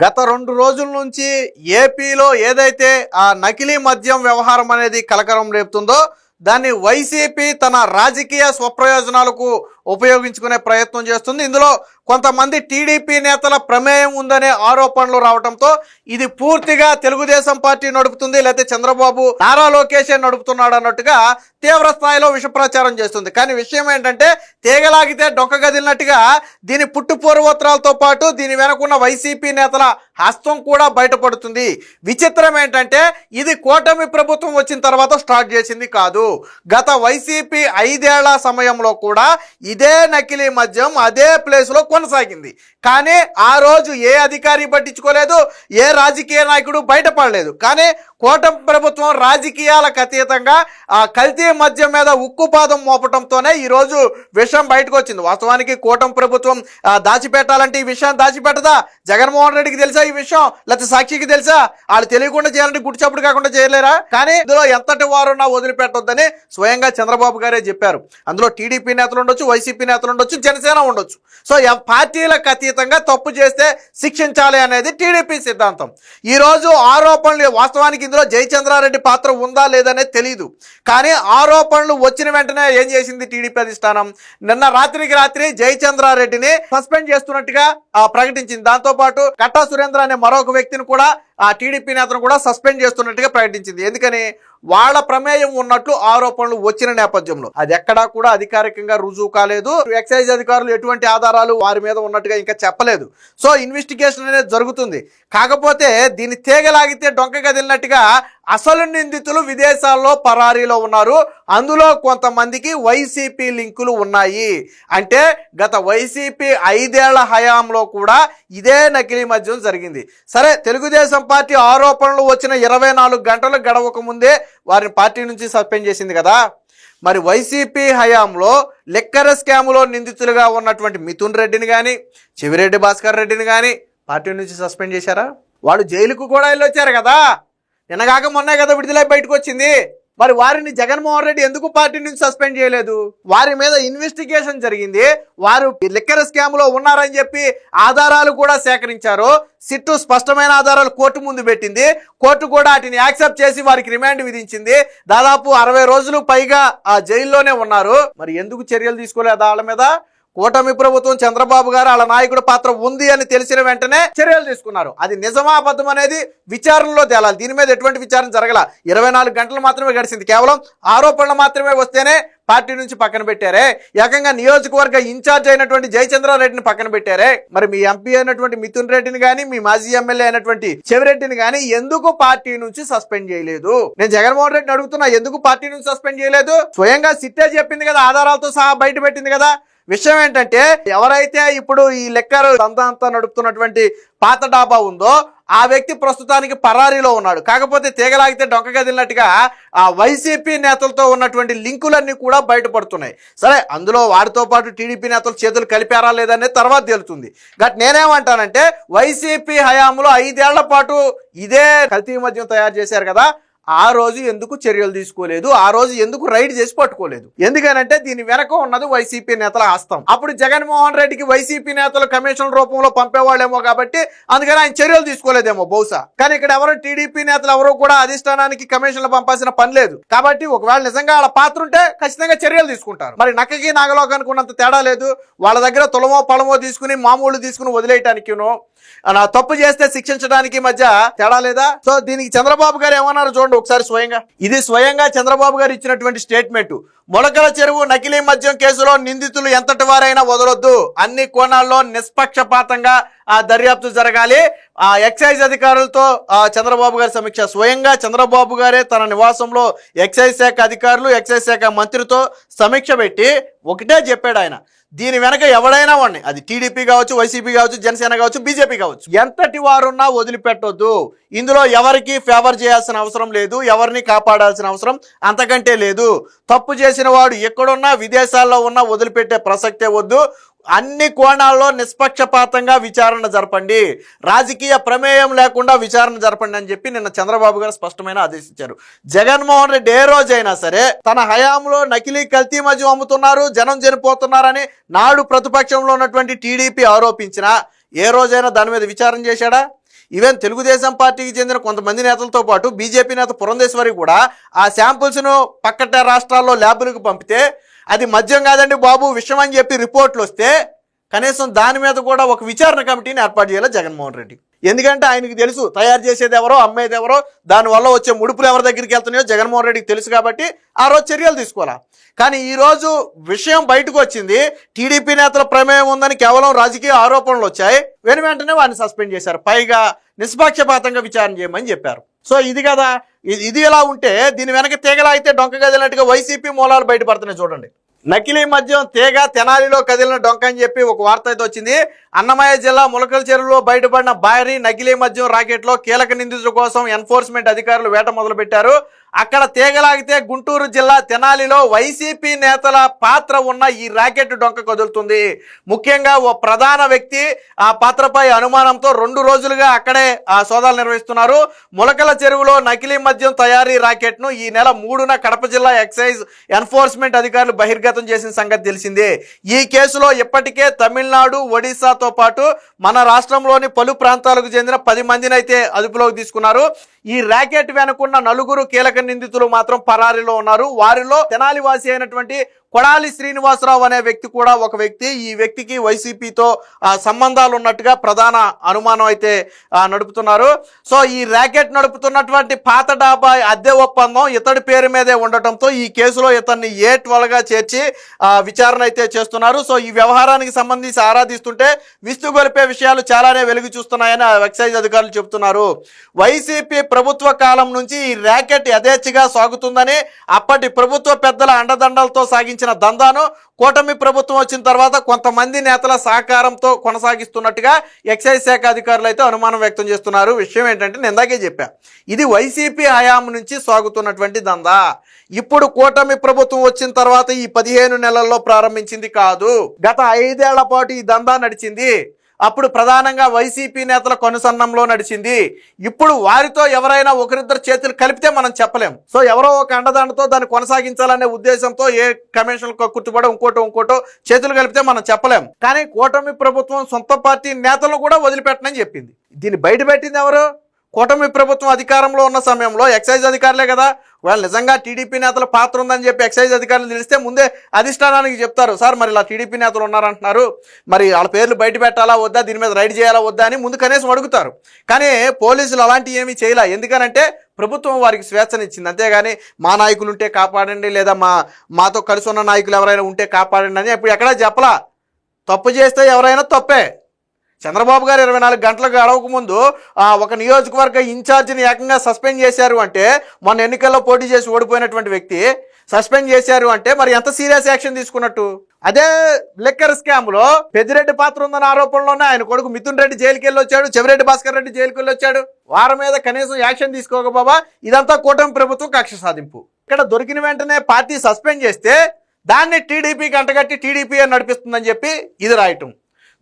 గత రెండు రోజుల నుంచి ఏపీలో ఏదైతే ఆ నకిలీ మద్యం వ్యవహారం అనేది కలకరం రేపుతుందో దాన్ని వైసీపీ తన రాజకీయ స్వప్రయోజనాలకు ఉపయోగించుకునే ప్రయత్నం చేస్తుంది. ఇందులో కొంతమంది టీడీపీ నేతల ప్రమేయం ఉందనే ఆరోపణలు రావడంతో ఇది పూర్తిగా తెలుగుదేశం పార్టీ నడుపుతుంది లేకపోతే చంద్రబాబు నారా లోకేష్ నడుపుతున్నాడు అన్నట్టుగా తీవ్ర స్థాయిలో విషప్రచారం చేస్తుంది. కానీ విషయం ఏంటంటే తీగలాగితే డొక్క గదిలినట్టుగా దీని పుట్టు పూర్వోత్తరాలతో పాటు దీని వెనకున్న వైసీపీ నేతల హస్తం కూడా బయటపడుతుంది. విచిత్రం ఏంటంటే ఇది కూటమి ప్రభుత్వం వచ్చిన తర్వాత స్టార్ట్ చేసింది కాదు. గత వైసీపీ ఐదేళ్ళ సమయంలో కూడా ఇదే నకిలీ మద్యం అదే ప్లేస్లో కొనసాగింది. కానీ ఆ రోజు ఏ అధికారి పట్టించుకోలేదు ఏ రాజకీయ నాయకుడు బయటపడలేదు. కానీ కోటం ప్రభుత్వం రాజకీయాలకు అతీతంగా ఆ కల్తీ మద్యం మీద ఉక్కుపాదం మోపటంతోనే ఈరోజు విషయం బయటకు వచ్చింది. వాస్తవానికి కోటం ప్రభుత్వం దాచిపెట్టాలంటే ఈ విషయం దాచిపెట్టదా? జగన్మోహన్ రెడ్డికి తెలుసా ఈ విషయం? లేకపోతే సాక్షికి తెలుసా? వాళ్ళు తెలియకుండా చేయాలంటే గుడిచప్పుడు కాకుండా చేయలేరా? కానీ ఇందులో ఎంతటి వారున్నా వదిలిపెట్టొద్దని స్వయంగా చంద్రబాబు గారే చెప్పారు. అందులో టీడీపీ నేతలు ఉండొచ్చు వైసీపీ నేతలు ఉండొచ్చు జనసేన ఉండొచ్చు. సో పార్టీలకు అతీతంగా తప్పు చేస్తే శిక్షించాలి అనేది టీడీపీ సిద్ధాంతం. ఈ రోజు ఆరోపణలు వాస్తవానికి ఇందులో జయచంద్రారెడ్డి పాత్ర ఉందా లేదనేది తెలియదు కానీ ఆరోపణలు వచ్చిన వెంటనే ఏం చేసింది టీడీపీ అధిష్టానం? నిన్న రాత్రికి రాత్రి జయచంద్రారెడ్డిని సస్పెండ్ చేస్తున్నట్టుగా ప్రకటించింది. దాంతో పాటు కట్టా సురేంద్ర అనే మరొక వ్యక్తిని కూడా ఆ టీడీపీ నేతను కూడా సస్పెండ్ చేస్తున్నట్టుగా ప్రకటించింది. ఎందుకని? వాళ్ళ ప్రమేయం ఉన్నట్లు ఆరోపణలు వచ్చిన నేపథ్యంలో. అది ఎక్కడా కూడా అధికారికంగా రుజువు కాలేదు. ఎక్సైజ్ అధికారులు ఎటువంటి ఆధారాలు వారి మీద ఉన్నట్టుగా ఇంకా చెప్పలేదు. సో ఇన్వెస్టిగేషన్ అనేది జరుగుతుంది. కాకపోతే దీన్ని తేగలాగితే డొంక కదిలినట్టుగా అసలు నిందితులు విదేశాల్లో పరారీలో ఉన్నారు. అందులో కొంతమందికి వైసీపీ లింకులు ఉన్నాయి. అంటే గత వైసీపీ ఐదేళ్ళ హయాంలో కూడా ఇదే నకిలీ మద్యం జరిగింది. సరే తెలుగుదేశం పార్టీ ఆరోపణలు వచ్చిన ఇరవై నాలుగు గంటలు గడవక ముందే వారిని పార్టీ నుంచి సస్పెండ్ చేసింది కదా. మరి వైసీపీ హయాంలో లెక్కర స్కాములో నిందితులుగా ఉన్నటువంటి మిథున్ రెడ్డిని కానీ చెవిరెడ్డి భాస్కర్ రెడ్డిని కానీ పార్టీ నుంచి సస్పెండ్ చేశారా? వాళ్ళు జైలుకు కూడా వెళ్ళొచ్చారు కదా. నిన్నగాక మొన్నే కదా విడుదలై బయటకు వచ్చింది మరి వారిని జగన్మోహన్ రెడ్డి ఎందుకు పార్టీ నుంచి సస్పెండ్ చేయలేదు? వారి మీద ఇన్వెస్టిగేషన్ జరిగింది. వారు లిక్కర్ స్కామ్లో ఉన్నారని చెప్పి ఆధారాలు కూడా సేకరించారు. సిట్టు స్పష్టమైన ఆధారాలు కోర్టు ముందు పెట్టింది. కోర్టు కూడా వాటిని యాక్సెప్ట్ చేసి వారికి రిమాండ్ విధించింది. దాదాపు అరవై రోజులు పైగా ఆ జైల్లోనే ఉన్నారు. మరి ఎందుకు చర్యలు తీసుకోలేదు వాళ్ళ మీద? కూటమి ప్రభుత్వం చంద్రబాబు గారు వాళ్ళ నాయకుడు పాత్ర ఉంది అని తెలిసిన వెంటనే చర్యలు తీసుకున్నారు. అది నిజమా అబద్ధం అనేది విచారణలో తేలాలి. దీని మీద ఎటువంటి విచారణ జరగల. ఇరవై నాలుగు గంటలు మాత్రమే గడిచింది. కేవలం ఆరోపణలు మాత్రమే వస్తేనే పార్టీ నుంచి పక్కన పెట్టారే. ఏకంగా నియోజకవర్గ ఇన్ఛార్జ్ అయినటువంటి జయచంద్రారెడ్డిని పక్కన పెట్టారే. మరి మీ ఎంపీ అయినటువంటి మిథున్ రెడ్డిని కానీ మీ మాజీ ఎమ్మెల్యే అయినటువంటి చెవిరెడ్డిని కానీ ఎందుకు పార్టీ నుంచి సస్పెండ్ చేయలేదు? నేను జగన్మోహన్ రెడ్డిని అడుగుతున్నా ఎందుకు పార్టీ నుంచి సస్పెండ్ చేయలేదు? స్వయంగా సిట్టే చెప్పింది కదా ఆధారాలతో సహా బయట పెట్టింది కదా. విషయం ఏంటంటే ఎవరైతే ఇప్పుడు ఈ లెక్కరు అంతా నడుపుతున్నటువంటి పాత డాబా ఉందో ఆ వ్యక్తి ప్రస్తుతానికి పరారీలో ఉన్నాడు. కాకపోతే తీగలాగితే డొంక గదిలినట్టుగా ఆ వైసీపీ నేతలతో ఉన్నటువంటి లింకులన్నీ కూడా బయటపడుతున్నాయి. సరే అందులో వారితో పాటు టీడీపీ నేతలు చేతులు కలిపారా లేదనేది తర్వాత తేలుతుంది. గట్ నేనేమంటానంటే వైసీపీ హయాంలో ఐదేళ్ళ పాటు ఇదే కల్తీ మద్యం తయారు చేశారు కదా ఆ రోజు ఎందుకు చర్యలు తీసుకోలేదు? ఆ రోజు ఎందుకు రైడ్ చేసి పట్టుకోలేదు? ఎందుకనంటే దీని వెనక ఉన్నది వైసీపీ నేతల హస్తం అప్పుడు జగన్మోహన్ రెడ్డికి వైసీపీ నేతలు కమిషన్ రూపంలో పంపేవాళ్ళేమో కాబట్టి అందుకని ఆయన చర్యలు తీసుకోలేదేమో బహుశా. కానీ ఇక్కడ ఎవరు టీడీపీ నేతలు ఎవరు కూడా అధిష్టానానికి కమిషన్లు పంపాల్సిన పని లేదు. కాబట్టి ఒకవేళ నిజంగా వాళ్ళ పాత్ర ఉంటే ఖచ్చితంగా చర్యలు తీసుకుంటారు. మరి నక్కకి నాగలోకానికి ఉన్నంత తేడా లేదు. వాళ్ళ దగ్గర తులమో పలమో తీసుకుని మామూలు తీసుకుని వదిలేయటానికినో. తప్పు చేస్తే శిక్షించడానికి మధ్య తేడా లేదా? సో దీనికి చంద్రబాబు గారు ఏమన్నారు చూడండి. ఒకసారి స్వయంగా. ఇది స్వయంగా చంద్రబాబు గారు ఇచ్చినటువంటి స్టేట్మెంట్. మొలకల చెరువు నకిలీ మద్యం కేసులో నిందితులు ఎంతటి వారైనా వదలొద్దు. అన్ని కోణాల్లో నిష్పక్షపాతంగా ఆ దర్యాప్తు జరగాలి. ఆ ఎక్సైజ్ అధికారులతో ఆ చంద్రబాబు గారి సమీక్ష. స్వయంగా చంద్రబాబు గారే తన నివాసంలో ఎక్సైజ్ శాఖ అధికారులు ఎక్సైజ్ శాఖ మంత్రితో సమీక్ష పెట్టి ఒకటే చెప్పాడు ఆయన. దీని వెనక ఎవడైనా వాడిని. అది టీడీపీ కావచ్చు వైసీపీ కావచ్చు జనసేన కావచ్చు బీజేపీ కావచ్చు. ఎంతటి వారున్నా వదిలిపెట్టొద్దు. ఇందులో ఎవరికి ఫేవర్ చేయాల్సిన అవసరం లేదు ఎవరిని కాపాడాల్సిన అవసరం అంతకంటే లేదు. తప్పు చేసిన వాడు ఎక్కడున్నా విదేశాల్లో ఉన్నా వదిలిపెట్టే ప్రసక్తే వద్దు. అన్ని కోణాల్లో నిష్పక్షపాతంగా విచారణ జరపండి. రాజకీయ ప్రమేయం లేకుండా విచారణ జరపండి అని చెప్పి నిన్న చంద్రబాబు గారు స్పష్టమైన ఆదేశించారు. జగన్మోహన్ రెడ్డి ఏ రోజైనా సరే తన హయాంలో నకిలీ కల్తీ మద్యం అమ్ముతున్నారు జనం చనిపోతున్నారని నాడు ప్రతిపక్షంలో ఉన్నటువంటి టీడీపీ ఆరోపించినా ఏ రోజైనా దాని మీద విచారణ చేశాడా? ఈవెన్ తెలుగుదేశం పార్టీకి చెందిన కొంతమంది నేతలతో పాటు బీజేపీ నేత పురంధేశ్వరి కూడా ఆ శాంపుల్స్ను పక్కట రాష్ట్రాల్లో ల్యాబులకు పంపితే అది మద్యం కాదండి బాబు విషయం అని చెప్పి రిపోర్ట్లు వస్తే కనీసం దాని మీద కూడా ఒక విచారణ కమిటీని ఏర్పాటు చేయాలి జగన్మోహన్ రెడ్డి. ఎందుకంటే ఆయనకి తెలుసు తయారు చేసేది ఎవరో అమ్మేది ఎవరో దానివల్ల వచ్చే ముడుపులు ఎవరి దగ్గరికి వెళ్తున్నాయో జగన్మోహన్ రెడ్డికి తెలుసు కాబట్టి ఆ రోజు చర్యలు తీసుకోవాలా. కానీ ఈరోజు విషయం బయటకు వచ్చింది టీడీపీ నేతల ప్రమేయం ఉందని కేవలం రాజకీయ ఆరోపణలు వచ్చాయి. వెను వెంటనే వారిని సస్పెండ్ చేశారు. పైగా నిష్పాక్షపాతంగా విచారణ చేయమని చెప్పారు. సో ఇది కదా ఇది- ఇది ఎలా ఉంటే దీని వెనక తీగలా అయితే డొంక కదిలినట్టుగా వైసీపీ మూలాలు బయటపడుతున్నాయి చూడండి. నకిలీ మద్యం తీగ తెనాలిలో కదిలిన డొంక అని చెప్పి ఒక వార్త అయితే వచ్చింది. అన్నమయ్య జిల్లా ములకల చెరువులో బయటపడిన భారీ నకిలీ మద్యం రాకెట్లో కీలక నిందితుల కోసం ఎన్ఫోర్స్మెంట్ అధికారులు వేట మొదలుపెట్టారు. అక్కడ తీగలాగితే గుంటూరు జిల్లా తెనాలిలో వైసీపీ నేతల పాత్ర ఉన్న ఈ రాకెట్ డొంక కదులుతుంది. ముఖ్యంగా ఓ ప్రధాన వ్యక్తి ఆ పాత్రపై అనుమానంతో రెండు రోజులుగా అక్కడే ఆ సోదాలు నిర్వహిస్తున్నారు. ములకల చెరువులో నకిలీ మద్యం తయారీ రాకెట్ను ఈ నెల మూడున కడప జిల్లా ఎక్సైజ్ ఎన్ఫోర్స్మెంట్ అధికారులు బహిర్గతం చేసిన సంగతి తెలిసిందే. ఈ కేసులో ఇప్పటికే తమిళనాడు ఒడిశాతో పాటు మన రాష్ట్రంలోని పలు ప్రాంతాలకు చెందిన పది మందిని అయితే అదుపులోకి తీసుకున్నారు. ఈ ర్యాకెట్ వెనుకున్న నలుగురు కీలక నిందితులు మాత్రం పరారీలో ఉన్నారు. వారిలో తెనాలి వాసి అయినటువంటి కొడాలి శ్రీనివాసరావు అనే వ్యక్తి కూడా ఒక వ్యక్తి. ఈ వ్యక్తికి వైసీపీతో సంబంధాలు ఉన్నట్టుగా ప్రధాన అనుమానం అయితే నడుపుతున్నారు. సో ఈ ర్యాకెట్ నడుపుతున్నటువంటి పాత డాబా అద్దె ఒప్పందం ఇతడి పేరు మీదే ఉండటంతో ఈ కేసులో ఇతన్ని ఏ ట్వల్గా చేర్చి విచారణ అయితే చేస్తున్నారు. సో ఈ వ్యవహారానికి సంబంధించి ఆరాధిస్తుంటే విస్తుగొలిపే విషయాలు చాలానే వెలుగు చూస్తున్నాయని ఎక్సైజ్ అధికారులు చెబుతున్నారు. వైసీపీ ప్రభుత్వ కాలం నుంచి ఈ ర్యాకెట్ యథేచ్ఛగా సాగుతుందని అప్పటి ప్రభుత్వ పెద్దల అండదండలతో సాగించారు సాగించిన దందాను కూటమి ప్రభుత్వం వచ్చిన తర్వాత కొంతమంది నేతల సహకారంతో కొనసాగిస్తున్నట్టుగా ఎక్సైజ్ శాఖ అధికారులు అయితే అనుమానం వ్యక్తం చేస్తున్నారు. విషయం ఏంటంటే నేను ఇందాకే చెప్పా ఇది వైసీపీ హయాం నుంచి సాగుతున్నటువంటి దందా. ఇప్పుడు కూటమి ప్రభుత్వం వచ్చిన తర్వాత ఈ పదిహేను నెలల్లో ప్రారంభించింది కాదు గత ఐదేళ్ళ పాటు ఈ దందా నడిచింది. అప్పుడు ప్రధానంగా వైసీపీ నేతల కొనసన్నంలో నడిచింది. ఇప్పుడు వారితో ఎవరైనా ఒకరిద్దరు చేతులు కలిపితే మనం చెప్పలేం. సో ఎవరో ఒక అండదండతో దాన్ని కొనసాగించాలనే ఉద్దేశంతో ఏ కమిషన్ కుట్టుబడో ఇంకోటో ఇంకోటో చేతులు కలిపితే మనం చెప్పలేం. కానీ కూటమి ప్రభుత్వం సొంత పార్టీ నేతలను కూడా వదిలిపెట్టనని చెప్పింది. దీన్ని బయట పెట్టింది ఎవరు? కూటమి ప్రభుత్వం అధికారంలో ఉన్న సమయంలో ఎక్సైజ్ అధికారులే కదా. వాళ్ళు నిజంగా టీడీపీ నేతల పాత్ర ఉందని చెప్పి ఎక్సైజ్ అధికారులు తెలిస్తే ముందే అధిష్టానానికి చెప్తారు. సార్ మరి ఇలా టీడీపీ నేతలు ఉన్నారంటున్నారు. మరి వాళ్ళ పేర్లు బయట పెట్టాలా వద్దా? దీని మీద రైడ్ చేయాలా వద్దా అని ముందు కనీసం అడుగుతారు. కానీ పోలీసులు అలాంటివి ఏమీ చేయలే. ఎందుకనంటే ప్రభుత్వం వారికి స్వేచ్ఛనిచ్చింది. అంతేగాని మా నాయకులు ఉంటే కాపాడండి లేదా మా మాతో కలిసి ఉన్న నాయకులు ఎవరైనా ఉంటే కాపాడండి అని ఇప్పుడు ఎక్కడా చెప్పలా. తప్పు చేస్తే ఎవరైనా తప్పే. చంద్రబాబు గారు ఇరవై నాలుగు గంటలకు గడవక ముందు ఒక నియోజకవర్గ ఇన్ఛార్జిని ఏకంగా సస్పెండ్ చేశారు అంటే మొన్న ఎన్నికల్లో పోటీ చేసి ఓడిపోయినటువంటి వ్యక్తి సస్పెండ్ చేశారు అంటే మరి ఎంత సీరియస్ యాక్షన్ తీసుకున్నట్టు? అదే లిక్కర్ స్కామ్లో పెద్దిరెడ్డి పాత్ర ఉందన్న ఆరోపణలోనే ఆయన కొడుకు మిథున్ రెడ్డి జైలుకి వెళ్ళి వచ్చాడు చెవిరెడ్డి భాస్కర్ రెడ్డి జైలుకి వెళ్ళి వచ్చాడు వారి మీద కనీసం యాక్షన్ తీసుకోక బాబా ఇదంతా కూటమి ప్రభుత్వం కక్ష సాధింపు. ఇక్కడ దొరికిన వెంటనే పార్టీ సస్పెండ్ చేస్తే దాన్ని టీడీపీకి అంటగట్టి టీడీపీ అని నడిపిస్తుందని చెప్పి ఇది రాయటం.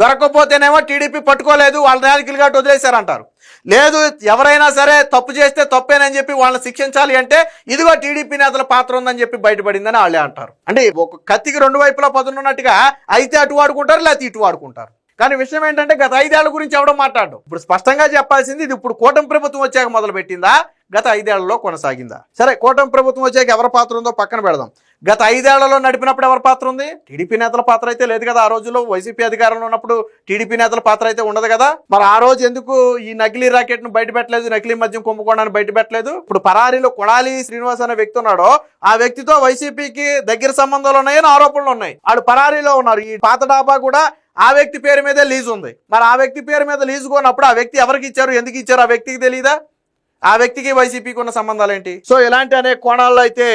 దొరకకపోతేనేమో టీడీపీ పట్టుకోలేదు వాళ్ళ నాయకులు కాబట్టి వదిలేశారంటారు. లేదు ఎవరైనా సరే తప్పు చేస్తే తప్పేనని చెప్పి వాళ్ళని శిక్షించాలి అంటే ఇదిగో టీడీపీ నేతల పాత్ర ఉందని చెప్పి బయటపడిందని వాళ్ళే అంటారు. అంటే ఒక కత్తికి రెండు వైపులా పదునున్నట్టుగా అయితే అటు వాడుకుంటారు లేకపోతే ఇటు వాడుకుంటారు. కానీ విషయం ఏంటంటే గత ఐదేళ్ళ గురించి ఎవడం మాట్లాడు ఇప్పుడు స్పష్టంగా చెప్పాల్సింది ఇది ఇప్పుడు కూటమి ప్రభుత్వం వచ్చాక మొదలు పెట్టిందా గత ఐదేళ్ళలో కొనసాగిందా? సరే కూటమి ప్రభుత్వం వచ్చాక ఎవరి పాత్ర ఉందో పక్కన పెడదాం. గత ఐదేళ్ళలో నడిపినప్పుడు ఎవరి పాత్ర ఉంది? టీడీపీ నేతల పాత్ర అయితే లేదు కదా. ఆ రోజుల్లో వైసీపీ అధికారంలో ఉన్నప్పుడు టీడీపీ నేతల పాత్ర అయితే ఉండదు కదా. మరి ఆ రోజు ఎందుకు ఈ నకిలీ రాకెట్ను బయట పెట్టలేదు? నకిలీ మద్యం కుంభకోణాన్ని బయట పెట్టలేదు? ఇప్పుడు పరారీలో కొడాలి శ్రీనివాస్ అనే వ్యక్తి ఉన్నాడో ఆ వ్యక్తితో వైసీపీకి దగ్గర సంబంధాలు ఉన్నాయని ఆరోపణలు ఉన్నాయి. వాడు పరారీలో ఉన్నారు. ఈ పాత డాబా కూడా ఆ వ్యక్తి పేరు మీదే లీజు ఉంది. మరి ఆ వ్యక్తి పేరు మీద లీజు కొన్నప్పుడు ఆ వ్యక్తి ఎవరికి ఇచ్చారు? ఎందుకు ఇచ్చారు? ఆ వ్యక్తికి తెలియదా ఆ వ్యక్తికి వైసీపీకి ఉన్న సంబంధాలు ఏంటి సో ఇలాంటి అనేక కోణాల్లో అయితే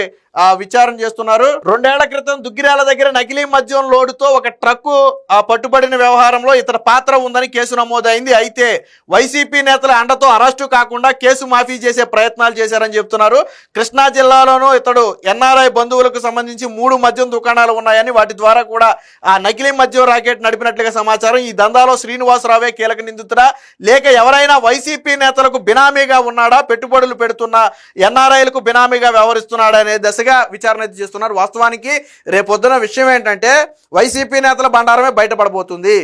విచారణ చేస్తున్నారు. రెండేళ్ళ క్రితం దుగ్గిరాల దగ్గర నకిలీ మద్యం లోడుతో ఒక ట్రక్కు ఆ, పట్టుబడిన వ్యవహారంలో ఇతర పాత్ర ఉందని కేసు నమోదైంది. అయితే వైసీపీ నేతల అండతో అరెస్టు కాకుండా కేసు మాఫీ చేసే ప్రయత్నాలు చేశారని చెప్తున్నారు. కృష్ణా జిల్లాలోనూ ఇతడు ఎన్ఆర్ఐ బంధువులకు సంబంధించి మూడు మద్యం దుకాణాలు ఉన్నాయని వాటి ద్వారా కూడా ఆ నకిలీ మద్యం రాకెట్ నడిపినట్లుగా సమాచారం. ఈ దందాలో శ్రీనివాసరావే కీలక నిందితుడా? లేక ఎవరైనా వైసీపీ నేతలకు బినామీగా ఉన్నాడా? పెట్టుబడులు పెడుతున్న ఎన్ఆర్ఐలకు బినామీగా వ్యవహరిస్తున్నాడా అనే దశగా విచారణ అయితే చేస్తున్నారు. వాస్తవానికి రేపొద్దున విషయం ఏంటంటే వైసీపీ నేతల బండారమే బయటపడబోతుంది.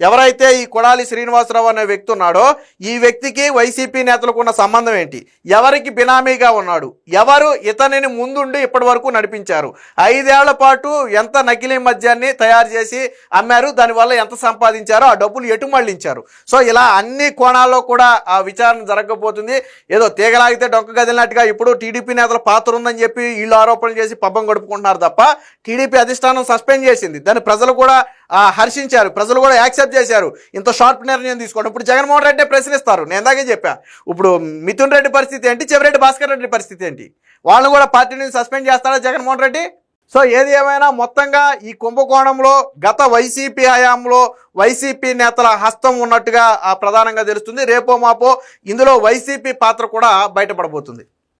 ఎవరైతే ఈ కొడాలి శ్రీనివాసరావు అనే వ్యక్తి ఉన్నాడో ఈ వ్యక్తికి వైసీపీ నేతలకు ఉన్న సంబంధం ఏంటి? ఎవరికి బినామీగా ఉన్నాడు? ఎవరు ఇతనిని ముందుండి ఇప్పటి వరకు నడిపించారు? ఐదేళ్ళ పాటు ఎంత నకిలీ మద్యాన్ని తయారు చేసి అమ్మారు? దానివల్ల ఎంత సంపాదించారో ఆ డబ్బులు ఎటు మళ్ళించారు సో ఇలా అన్ని కోణాల్లో కూడా ఆ విచారణ జరగకపోతుంది. ఏదో తీగలాగితే డొక్క కదిలినట్టుగా ఇప్పుడు టీడీపీ నేతల పాత్ర ఉందని చెప్పి వీళ్ళు ఆరోపణలు చేసి పబ్బం గడుపుకుంటున్నారు తప్ప టీడీపీ అధిష్టానం సస్పెండ్ చేసింది. దాన్ని ప్రజలు కూడా హర్షించారు. ప్రజలు కూడా యాక్సెప్ట్ చేశారు. ఇంత షార్ట్ నిర్ణయం తీసుకోండి ఇప్పుడు జగన్మోహన్ రెడ్డి ప్రశ్నిస్తారు. నేను ఇందాకే చెప్పా. ఇప్పుడు మిథున్ రెడ్డి పరిస్థితి ఏంటి? చెవిరెడ్డి భాస్కర్ రెడ్డి పరిస్థితి ఏంటి? వాళ్ళని కూడా పార్టీ నుంచి సస్పెండ్ చేస్తారా జగన్మోహన్ రెడ్డి? సో ఏది ఏమైనా మొత్తంగా ఈ కుంభకోణంలో గత వైసీపీ హయాంలో వైసీపీ నేతల హస్తం ఉన్నట్టుగా ప్రధానంగా తెలుస్తుంది. రేపో మాపో ఇందులో వైసీపీ పాత్ర కూడా బయటపడబోతుంది.